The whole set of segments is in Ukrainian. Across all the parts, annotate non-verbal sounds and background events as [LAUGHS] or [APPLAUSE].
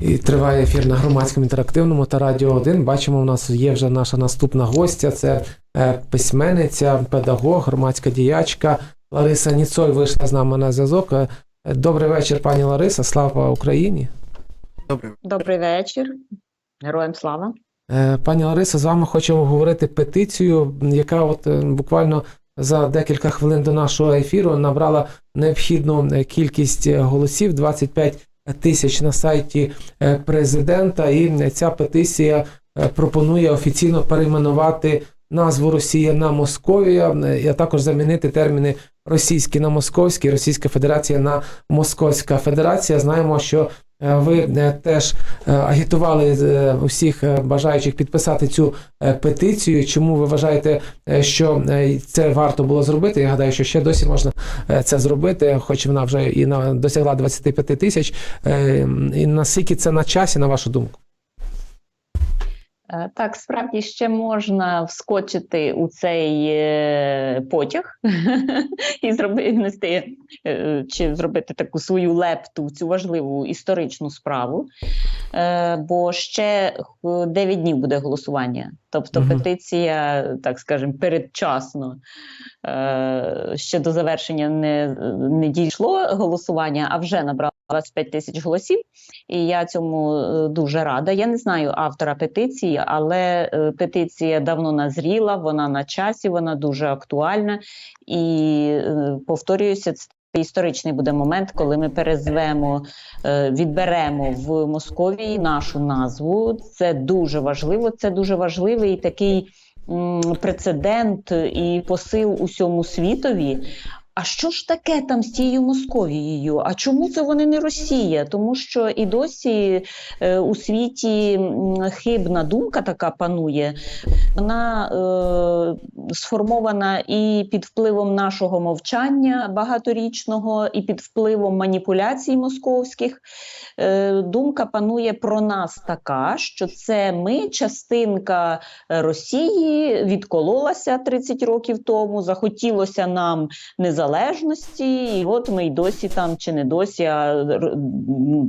І триває ефір на громадському інтерактивному та радіо 1. Бачимо, у нас є вже наша наступна гостя. Це е, письменниця, педагог, громадська діячка Лариса Ніцой вийшла з нами на зв'язок. Е, Добрий вечір, пані Лариса. Слава Україні. Добре. Добрий вечір. Героям слава. Е, Пані Лариса, з вами хочемо обговорити петицію, яка от буквально за декілька хвилин до нашого ефіру набрала необхідну кількість голосів 25 тисяч на сайті е, президента. І ця петиція е, пропонує офіційно перейменувати назву Росія на Московія, е, а також замінити терміни російські на московські, Російська Федерація на Московська Федерація. Знаємо, що ви е, теж е, агітували е, усіх е, бажаючих підписати цю е, петицію. Чому ви вважаєте, е, що е, це варто було зробити? Я гадаю, що ще досі можна е, це зробити, хоч вона вже і на досягла 25 тисяч. Е, І наскільки це на часі, на вашу думку? Е, Так, справді ще можна вскочити у цей е, потяг [LAUGHS] і зробити е, чи зробити таку свою лепту в цю важливу історичну справу. Бо ще 9 днів буде голосування. Тобто Мгм. петиція, так скажемо, передчасно ще до завершення не, не дійшло голосування, а вже набрала 25 тисяч голосів. І я цьому е, дуже рада. Я не знаю автора петиції, але е, петиція давно назріла, вона на часі, вона дуже актуальна. І е, повторююся, це історичний буде момент, коли ми перезвемо, відберемо в Московії нашу назву. Це дуже важливо. Це дуже важливий такий прецедент і посил усьому світові. А що ж таке там з тією Московією? А чому це вони не Росія? Тому що і досі е, у світі хибна думка така панує. Вона е, сформована і під впливом нашого мовчання багаторічного, і під впливом маніпуляцій московських. Е, думка панує про нас така, що це ми, частинка Росії, відкололася 30 років тому, захотілося нам незалежності, і от ми й досі там чи не досі а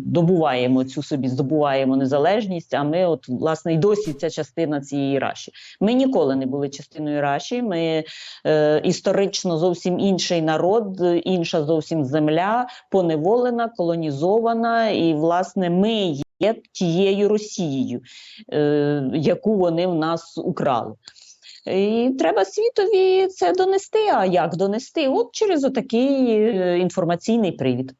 добуваємо цю собі, здобуваємо незалежність. А ми, от власне, й досі ця частина цієї раші. Ми ніколи не були частиною раші. Ми е, історично зовсім інший народ, інша зовсім земля, поневолена, колонізована, і власне ми є тією Росією, е, яку вони в нас украли. І треба світові це донести. А як донести? От через отакий е, інформаційний привід.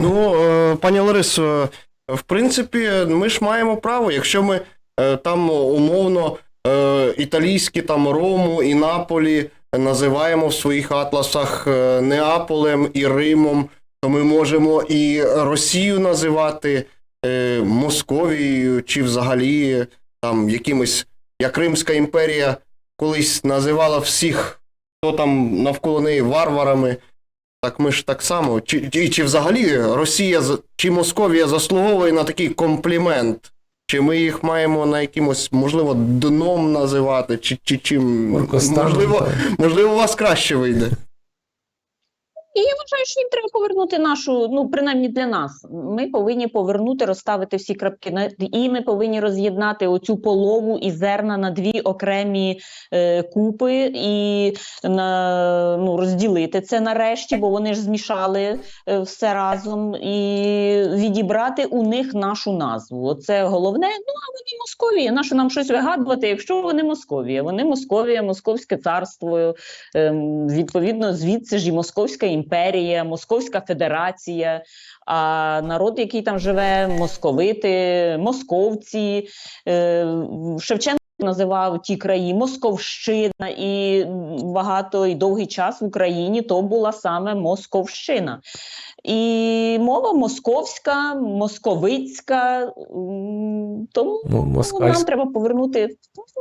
Ну, е, пані Ларисо, в принципі, ми ж маємо право, якщо ми е, там умовно італійські там Рому і Наполі називаємо в своїх атласах Неаполем і Римом, то ми можемо і Росію називати Московією чи взагалі там якимось, як Римська імперія колись називала всіх, хто там навколо неї варварами. Так ми ж так само. Чи, чи, чи взагалі Росія чи Московія заслуговує на такий комплімент? Чи ми їх маємо на якимось, можливо, дном називати, чи, чи чим? Можливо, можливо, у вас краще вийде. І я вважаю, що їм треба повернути нашу, ну принаймні для нас. Ми повинні повернути, розставити всі крапки і ми повинні роз'єднати оцю полову і зерна на дві окремі е, купи і на ну розділити це нарешті, бо вони ж змішали е, все разом і відібрати у них нашу назву. Оце головне. Ну а вони Московія. Нащо нам щось вигадувати, якщо вони Московія? Вони Московія, Московське царство. Ем, відповідно, звідси ж і Московська імперія, Московська Федерація. А народ, який там живе, московити, московці. Е, Шевченко називав ті краї Московщина, і багато і довгий час в Україні то була саме Московщина. І мова московська, московицька, тому Ну, нам треба повернути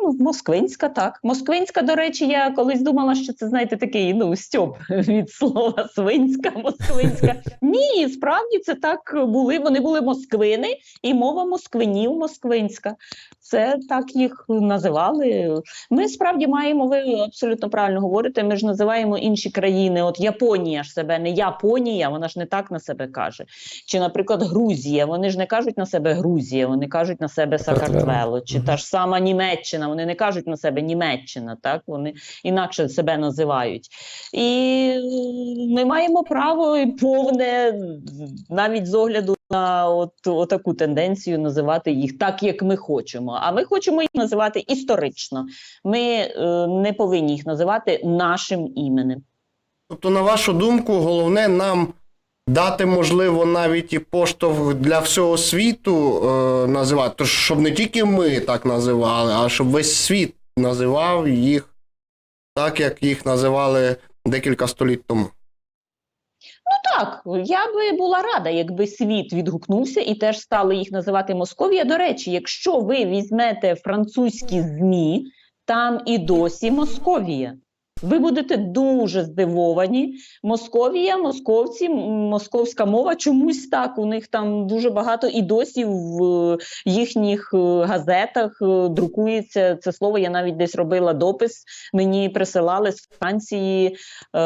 ну, москвинська, так. Москвинська, до речі, я колись думала, що це, знаєте, такий ну, стьоп [LAUGHS] від слова свинська, москвинська. [LAUGHS] Ні, справді це так були. Вони були москвини, і мова москвинів москвинська. Це так їх називали. Ми справді маємо, ви абсолютно правильно говорите. Ми ж називаємо інші країни. От Японія ж себе не Японія, вона ж не так так на себе каже. Чи, наприклад, Грузія, вони ж не кажуть на себе Грузія, вони кажуть на себе Сакартвело. Чи та ж сама Німеччина, вони не кажуть на себе Німеччина, так вони інакше себе називають. І ми маємо право і повне, навіть з огляду на от, отаку тенденцію називати їх так, як ми хочемо. А ми хочемо їх називати історично. Ми е, не повинні їх називати нашим іменем. Тобто, на вашу думку, головне нам дати, можливо, навіть і поштовх для всього світу е, називати, щоб не тільки ми так називали, а щоб весь світ називав їх так, як їх називали декілька століть тому. Ну так, я би була рада, якби світ відгукнувся і теж стали їх називати Московія. До речі, якщо ви візьмете французькі ЗМІ, там і досі Московія. Ви будете дуже здивовані. Московія, московці, московська мова чомусь так. У них там дуже багато і досі в е, їхніх е, газетах е, друкується це слово. Я навіть десь робила допис. Мені присилали з Франції е,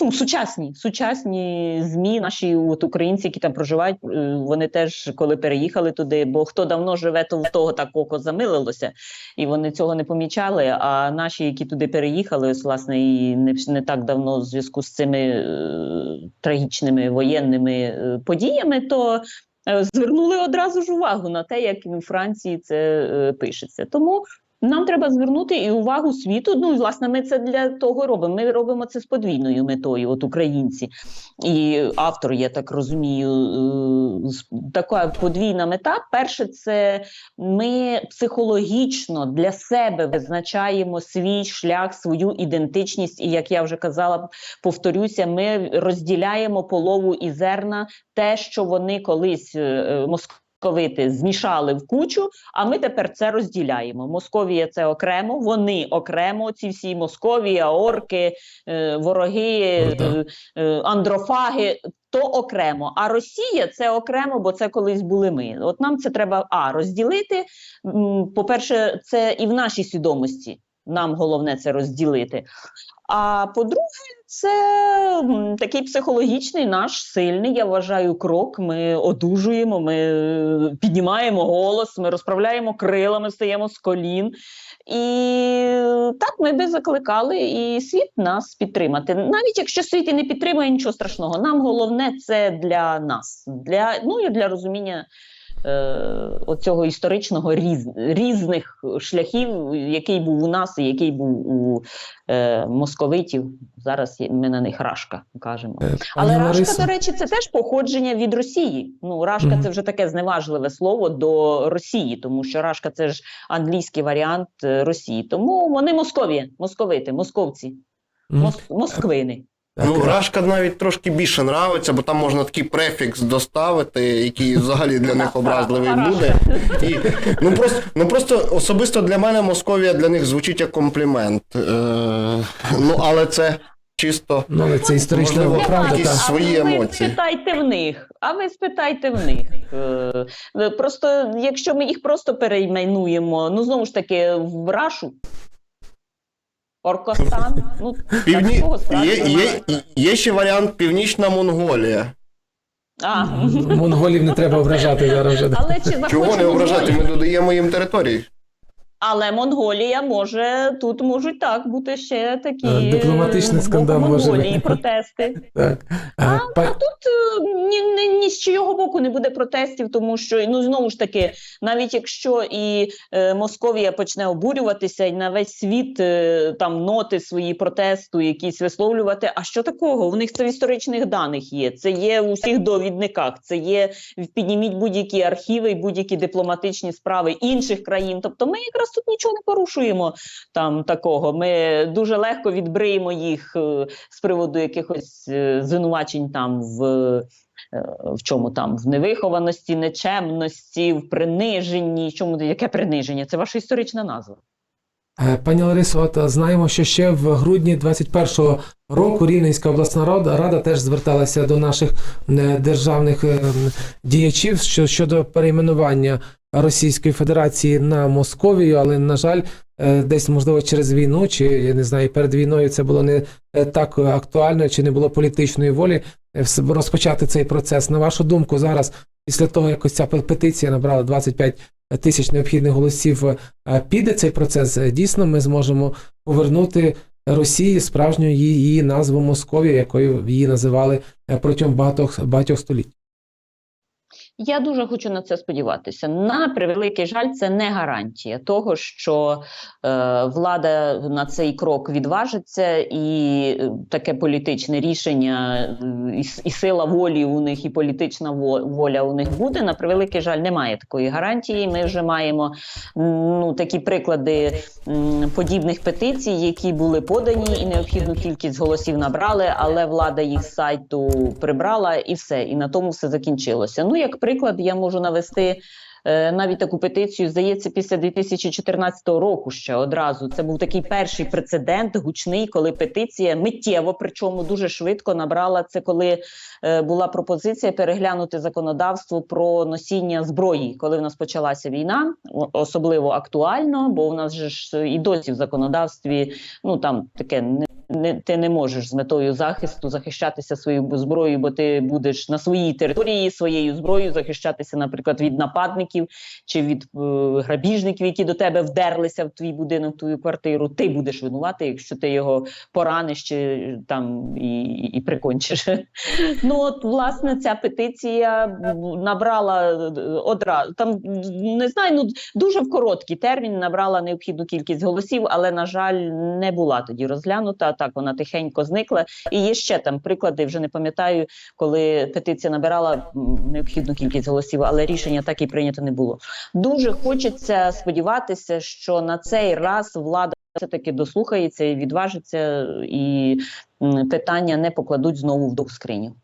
ну, сучасні, сучасні ЗМІ, наші от, українці, які там проживають, вони теж коли переїхали туди, бо хто давно живе, то в того так око замилилося, і вони цього не помічали. А наші, які туди переїхали, ось, власне, і не, не так давно в зв'язку з цими е, трагічними воєнними е, подіями, то е, звернули одразу ж увагу на те, як у Франції це е, пишеться. Тому нам треба звернути і увагу світу. Ну і власне, ми це для того робимо. Ми робимо це з подвійною метою, от українці. І автор, я так розумію, е, така подвійна мета. Перше, це ми психологічно для себе визначаємо свій шлях, свою ідентичність. І як я вже казала, повторюся, ми розділяємо полову і зерна, те, що вони колись е, е, московити змішали в кучу, а ми тепер це розділяємо. Московія це окремо, вони окремо, ці всі Московія, орки, е, вороги, Ну, е, е, андрофаги. То окремо, а Росія це окремо, бо це колись були ми. От нам це треба а розділити. По-перше, це і в нашій свідомості. Нам головне це розділити. А по-друге, це такий психологічний наш сильний, я вважаю, крок. Ми одужуємо, ми е, піднімаємо голос, ми розправляємо крилами, стаємо з колін. І так ми би закликали і світ нас підтримати. Навіть якщо світ і не підтримує нічого страшного, нам головне це для нас, для ну і для розуміння оцього історичного різ, різних шляхів, який був у нас і який був у е, московитів. Зараз ми на них рашка кажемо. Е, Але пані рашка, Ларисо, до речі, це теж походження від Росії. Ну, рашка Мгм. це вже таке зневажливе слово до Росії, тому що рашка це ж англійський варіант е, Росії. Тому вони Московія, московити, московці, мос, москвини. Так, Ну, Рашка навіть трошки більше нравиться, бо там можна такий префікс доставити, який взагалі для них образливий буде. І, ну, просто, ну просто особисто для мене Московія для них звучить як комплімент. Е, ну, але це чисто. Ну, але це історична Можливо, правда. якісь Так. свої а ви емоції. спитайте в них. А ви спитайте в них. Е, е, Просто якщо ми їх просто перейменуємо, ну знову ж таки, в Рашу. Оркостан, ну Півні... такого Є, є, є ще варіант Північна Монголія. А, Монголів не треба ображати зараз вже. але чи Чого не ображати? Ми додаємо їм території. Але Монголія може тут можуть так бути ще такі Е, дипломатичний боку скандал може Монголії бути. протести. [LAUGHS] Так. А, Е, па- а тут е, ні, ні, ні з чийого боку не буде протестів, тому що ну знову ж таки, навіть якщо і е, Московія почне обурюватися і на весь світ е, там ноти свої протесту, якісь висловлювати. А що такого? У них це в історичних даних є. Це є у всіх довідниках. Це є підніміть будь-які архіви і будь-які дипломатичні справи інших країн. Тобто, ми якраз тут нічого не порушуємо там такого. Ми дуже легко відбриємо їх е, з приводу якихось е, звинувачень там в. е, В чому там в невихованості, нечемності, в приниженні. Чому яке приниження? Це ваша історична назва. Е, Пані Ларисо, от е, знаємо, що ще в грудні 21-го року Рівненська обласна рада, рада теж зверталася до наших е, державних діячів щодо перейменування Російської Федерації на Московію, але на жаль, десь можливо через війну, чи я не знаю, перед війною це було не так актуально, чи не було політичної волі розпочати цей процес. На вашу думку, зараз, після того, як ось ця петиція набрала 25 тисяч необхідних голосів, е, піде цей процес. Е, Дійсно, ми зможемо повернути Росії справжню її, назву Московія, якою її називали е, протягом багатьох багатьох століть. Я дуже хочу на це сподіватися. На превеликий жаль, це не гарантія того, що е, влада на цей крок відважиться, і е, таке політичне рішення, е, і, і сила волі у них, і політична воля у них буде. На превеликий жаль, немає такої гарантії. Ми вже маємо ну, такі приклади м, подібних петицій, які були подані, і необхідну кількість голосів набрали, але влада їх з сайту прибрала, і все. І на тому все закінчилося. Ну, як приклад, я можу навести. е, Навіть таку петицію здається після 2014 року ще одразу. Це був такий перший прецедент гучний, коли петиція миттєво, причому дуже швидко набрала це, коли е, була пропозиція переглянути законодавство про носіння зброї, коли в нас почалася війна, особливо актуально, бо у нас же ж і досі в законодавстві ну там таке не. Не, ти не можеш з метою захисту захищатися своєю зброєю, бо ти будеш на своїй території своєю зброєю захищатися, наприклад, від нападників чи від е, грабіжників, які до тебе вдерлися в твій будинок, в твою квартиру. Ти будеш винувати, якщо ти його пораниш чи там і, і прикончиш. [LAUGHS] Ну от власне ця петиція набрала е, одразу там не знаю, ну дуже в короткий термін набрала необхідну кількість голосів, але на жаль, не була тоді розглянута. Так вона тихенько зникла. І є ще там приклади. Вже не пам'ятаю, коли петиція набирала необхідну кількість голосів, але рішення так і прийнято не було. Дуже хочеться сподіватися, що на цей раз влада. Все таки дослухається і відважиться, і питання не покладуть знову в скриню.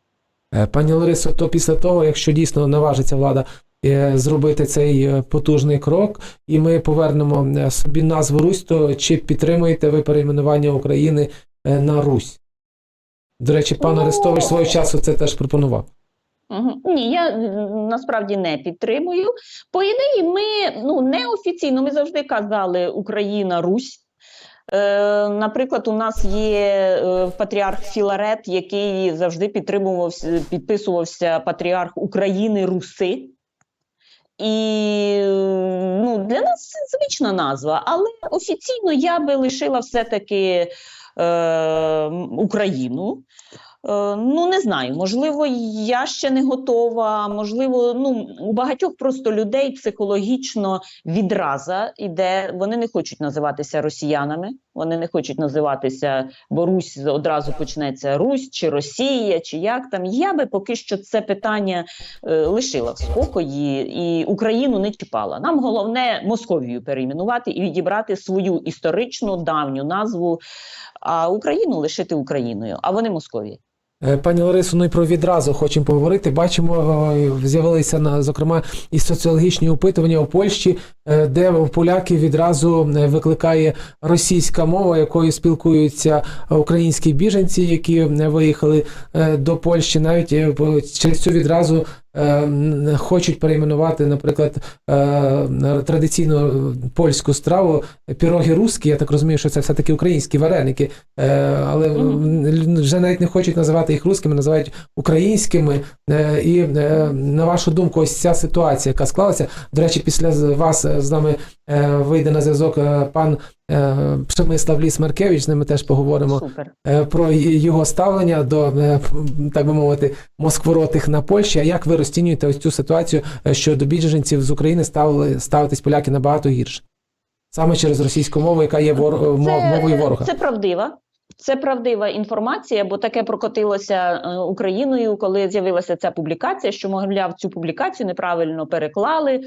Е, Пані Ларисо, то після того, якщо дійсно наважиться влада е, зробити цей е, потужний крок, і ми повернемо собі назву Русь, то чи підтримуєте ви перейменування України на Русь? До речі, пан Ну, Арестович свого часу це теж пропонував. Мгм. Ні, я насправді не підтримую. По ідеї, ми ну неофіційно ми завжди казали Україна, Русь. Е, наприклад, у нас є е, патріарх Філарет, який завжди підтримувався, підписувався патріарх України Руси. І е, ну, для нас це звична назва, але офіційно я би лишила все-таки е, Україну. Е, Ну, не знаю, можливо, я ще не готова. Можливо, ну у багатьох просто людей психологічно відраза іде. Вони не хочуть називатися росіянами, вони не хочуть називатися, бо Русь одразу почнеться Русь чи Росія, чи як там. Я би поки що це питання е, лишила в спокої і Україну не чіпала. Нам головне Московію перейменувати і відібрати свою історичну давню назву, а Україну лишити Україною, а вони Московія. Е, Пані Ларисо, ну і про відразу хочемо поговорити. Бачимо, е, з'явилися на зокрема і соціологічні опитування у Польщі, е, де у поляків відразу викликає російська мова, якою спілкуються українські біженці, які виїхали до Польщі. Навіть через цю відразу хочуть перейменувати, наприклад, е, традиційну польську страву піроги русські. Я так розумію, що це все таки українські вареники, е, але вже навіть не хочуть називати їх русскими, називають українськими. Е, І е, на вашу думку, ось ця ситуація, яка склалася. До речі, після вас е, з нами е, вийде на зв'язок е, пан е, Пшемислав Ліс Маркевич. З ними теж поговоримо Супер. е, про його ставлення до, е, так би мовити, москворотих на Польщі. А як ви розцінюєте ось цю ситуацію, е, що до біженців з України ставили ставитись поляки набагато гірше? Саме через російську мову, яка є вор... мов- мовою ворога. Це правдива. Це правдива інформація, бо таке прокотилося Україною, коли з'явилася ця публікація, що, мовляв, цю публікацію неправильно переклали,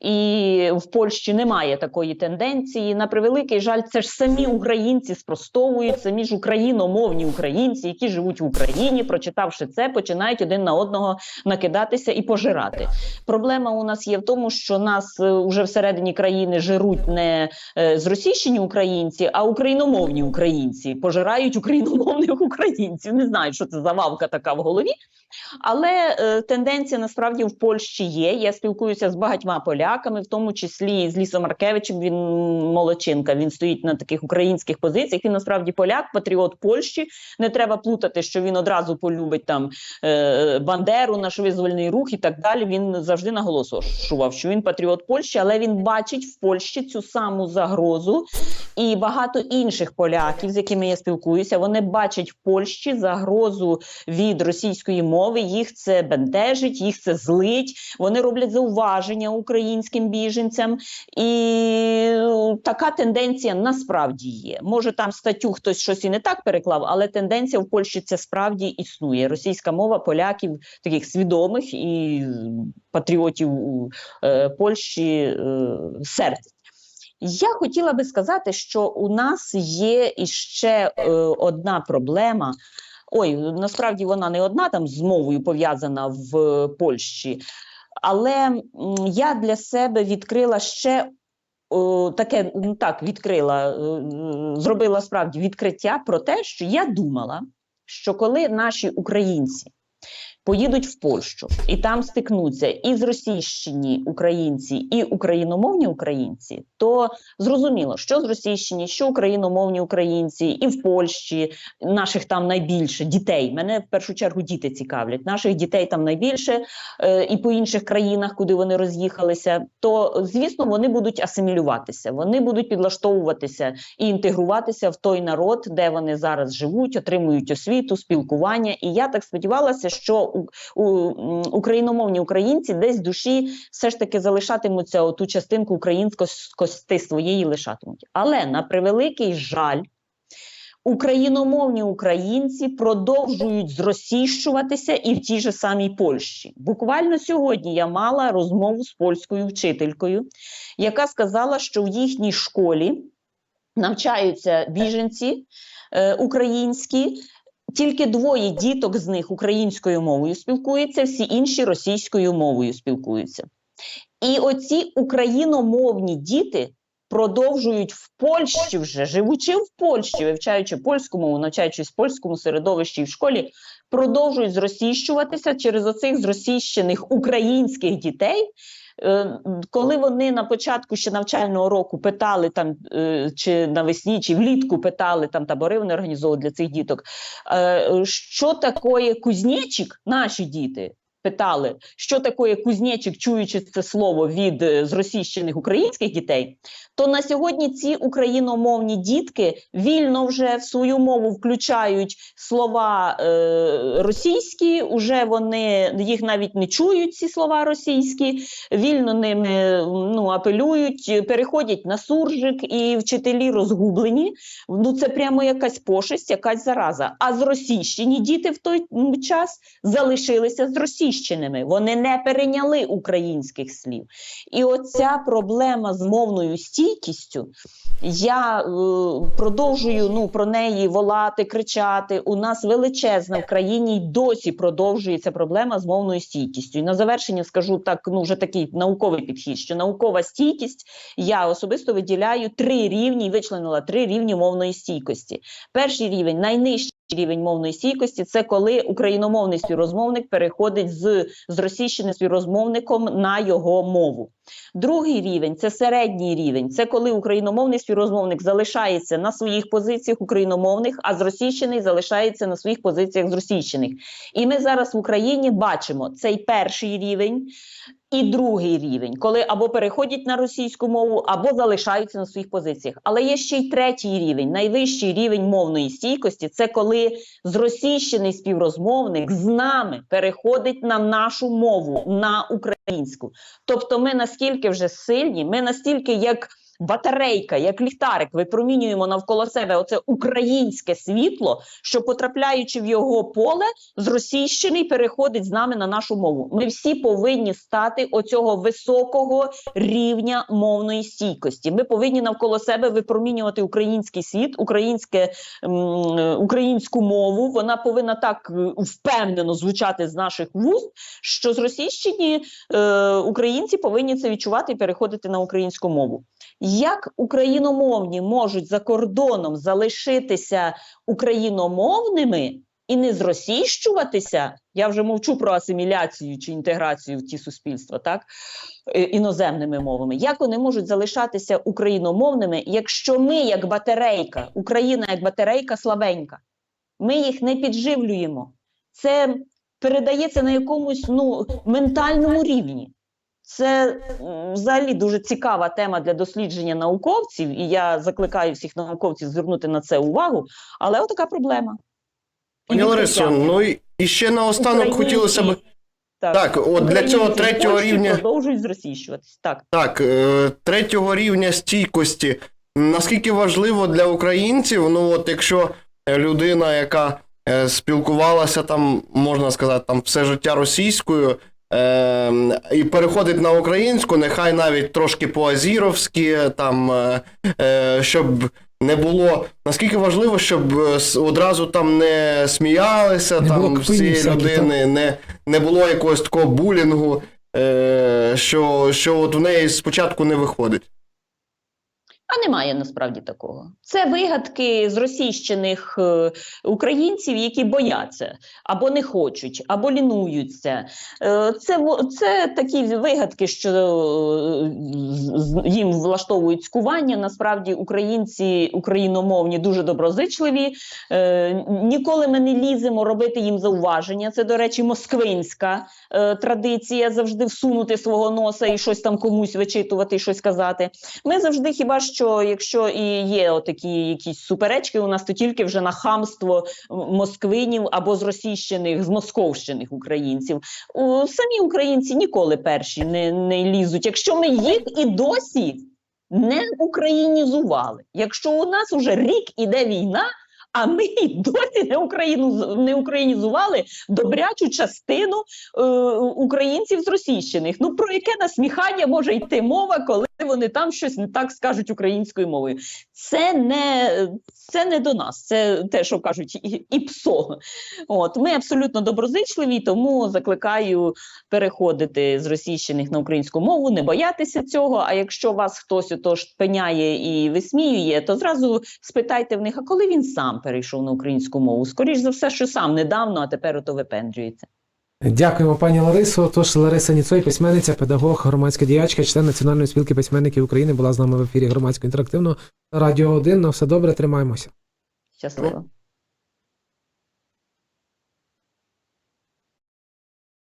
і в Польщі немає такої тенденції. На превеликий жаль, це ж самі українці спростовують, самі ж україномовні українці, які живуть в Україні, прочитавши це, починають один на одного накидатися і пожирати. Проблема у нас є в тому, що нас е, уже всередині країни жируть не е, зросійщені українці, а україномовні українці пожирають україномовних українців. Не знаю, що це за вавка така в голові. Але е, тенденція насправді в Польщі є. Я спілкуюся з багатьма поляками, в тому числі з Лісом Маркевичем. Він молодчинка. Він стоїть на таких українських позиціях. Він насправді поляк, патріот Польщі. Не треба плутати, що він одразу полюбить там е, Бандеру, наш визвольний рух і так далі. Він завжди наголошував, що він патріот Польщі, але він бачить в Польщі цю саму загрозу. І багато інших поляків, з якими я спілкуюся, вони бачать в Польщі загрозу від російської мови. Їх це бентежить, їх це злить. Вони роблять зауваження українським біженцям, і ну, така тенденція насправді є. Може, там статтю хтось щось і не так переклав, але тенденція в Польщі це справді існує. Російська мова поляків, таких свідомих і патріотів у е, Польщі е, сердить. Я хотіла би сказати, що у нас є іще е, одна проблема. Ой, насправді вона не одна там з мовою пов'язана в е, Польщі, але я для себе відкрила ще таке, ну так, відкрила, е, зробила справді відкриття про те, що я думала, що коли наші українці поїдуть в Польщу і там стикнуться і зросійщені українці, і україномовні українці, то зрозуміло, що зросійщені, що україномовні українці, і в Польщі наших там найбільше дітей. Мене в першу чергу діти цікавлять. Наших дітей там найбільше е, і по інших країнах, куди вони роз'їхалися. То звісно, вони будуть асимілюватися, вони будуть підлаштовуватися і інтегруватися в той народ, де вони зараз живуть, отримують освіту, спілкування. І я так сподівалася, що україномовні українці десь в душі все ж таки залишатимуться ту частинку українськості своєї лишатимуть. Але на превеликий жаль. Україномовні українці продовжують зросійщуватися і в тій же самій Польщі. Буквально сьогодні я мала розмову з польською вчителькою, яка сказала, що в їхній школі навчаються біженці е, українські. Тільки двоє діток з них українською мовою спілкуються, всі інші російською мовою спілкуються. І оці україномовні діти продовжують в Польщі вже, живучи в Польщі, вивчаючи польську мову, навчаючись в польському середовищі в школі, продовжують зросійщуватися через оцих зросійщених українських дітей. Е, Коли вони на початку ще навчального року питали там, е, чи навесні, чи влітку питали там табори, вони організовували для цих діток, е, що такої кузнечик, наші діти питали, що таке кузнечик, чуючи це слово від е, зросійщених українських дітей, то на сьогодні ці україномовні дітки вільно вже в свою мову включають слова е, російські, уже вони їх навіть не чують, ці слова російські, вільно ними ну, апелюють, переходять на суржик, і вчителі розгублені. Ну це прямо якась пошесть, якась зараза. А зросійщені діти в той час залишилися зросійщеними. Вони не перейняли українських слів. І оця проблема з мовною стійкістю, я е, продовжую ну, про неї волати, кричати. У нас величезна в країні й досі продовжується проблема з мовною стійкістю. І на завершення скажу так: ну вже такий науковий підхід, що наукова стійкість я особисто виділяю три рівні, вичленила три рівні мовної стійкості. Перший рівень найнижчий. Рівень мовної стійкості це коли україномовний співрозмовник переходить з зросійщеним співрозмовником на його мову. Другий рівень це середній рівень. Це коли україномовний співрозмовник залишається на своїх позиціях україномовних, а зросійщений залишається на своїх позиціях зросійщених. І ми зараз в Україні бачимо цей перший рівень. І другий рівень, коли або переходять на російську мову, або залишаються на своїх позиціях. Але є ще й третій рівень, найвищий рівень мовної стійкості це коли зросійщений співрозмовник з нами переходить на нашу мову, на українську. Тобто, ми настільки вже сильні, ми настільки як батарейка, як ліхтарик, випромінюємо навколо себе оце українське світло, що потрапляючи в його поле, з російщини переходить з нами на нашу мову. Ми всі повинні стати оцього високого рівня мовної стійкості. Ми повинні навколо себе випромінювати український світ, українське українську мову. Вона повинна так е, впевнено звучати з наших вуст, що з російщині е, українці повинні це відчувати і переходити на українську мову. Як україномовні можуть за кордоном залишитися україномовними і не зросійщуватися? Я вже мовчу про асиміляцію чи інтеграцію в ті суспільства, так е, іноземними мовами. Як вони можуть залишатися україномовними, якщо ми, як батарейка, Україна як батарейка слабенька, ми їх не підживлюємо? Це передається на якомусь ну ментальному рівні. Це взагалі дуже цікава тема для дослідження науковців, і я закликаю всіх науковців звернути на це увагу. Але отака проблема. Пані Ларисо, ну і, ще наостанок Українці- хотілося б. Так, от для цього третього рівня- продовжують зросійщуватись. Так. Так, е, третього рівня стійкості. Наскільки важливо для українців, ну от якщо е, людина, яка е, спілкувалася там, можна сказати, там все життя російською, е, і переходить на українську, нехай навіть трошки по-азіровськи, там, е, е, щоб не було. Наскільки важливо, щоб е, одразу там не сміялися Не там цієї людини, не, не було якогось такого булінгу, е, що, що от в неї спочатку не виходить. А немає насправді такого. Це вигадки з російщених е, українців, які бояться або не хочуть, або лінуються. Е, це, це такі вигадки, що е, їм влаштовують скування. Насправді українці україномовні дуже доброзичливі. Ніколи ми не ліземо робити їм зауваження. Це, до речі, москвинська традиція завжди всунути свого носа і щось там комусь вичитувати, щось казати. Ми завжди, хіба що, якщо і є отакі якісь суперечки, у нас то тільки вже на хамство москвинів або зросійщених, змосковщених українців. У, самі українці ніколи перші не, не лізуть. Якщо ми їх і досі не українізували, якщо у нас уже рік іде війна. А ми досі не Україну не українізували добрячу частину е, українців з російщених. Ну про яке насміхання може йти мова, коли вони там щось не так скажуть українською мовою? Це не, це не до нас, це те, що кажуть, і, і псо. От ми абсолютно доброзичливі, тому закликаю переходити з російщених на українську мову, не боятися цього. А якщо вас хтось отож пеняє і висміює, то зразу спитайте в них, а коли він сам перейшов на українську мову? Скоріш за все, що сам недавно, а тепер ото випендрюється. Дякуємо, пані Ларисо. Тож Лариса Ніцой, письменниця, педагог, громадська діячка, член Національної спілки письменників України, була з нами в ефірі громадського інтерактивного Радіо 1. На все добре, тримаємося. Щасливо.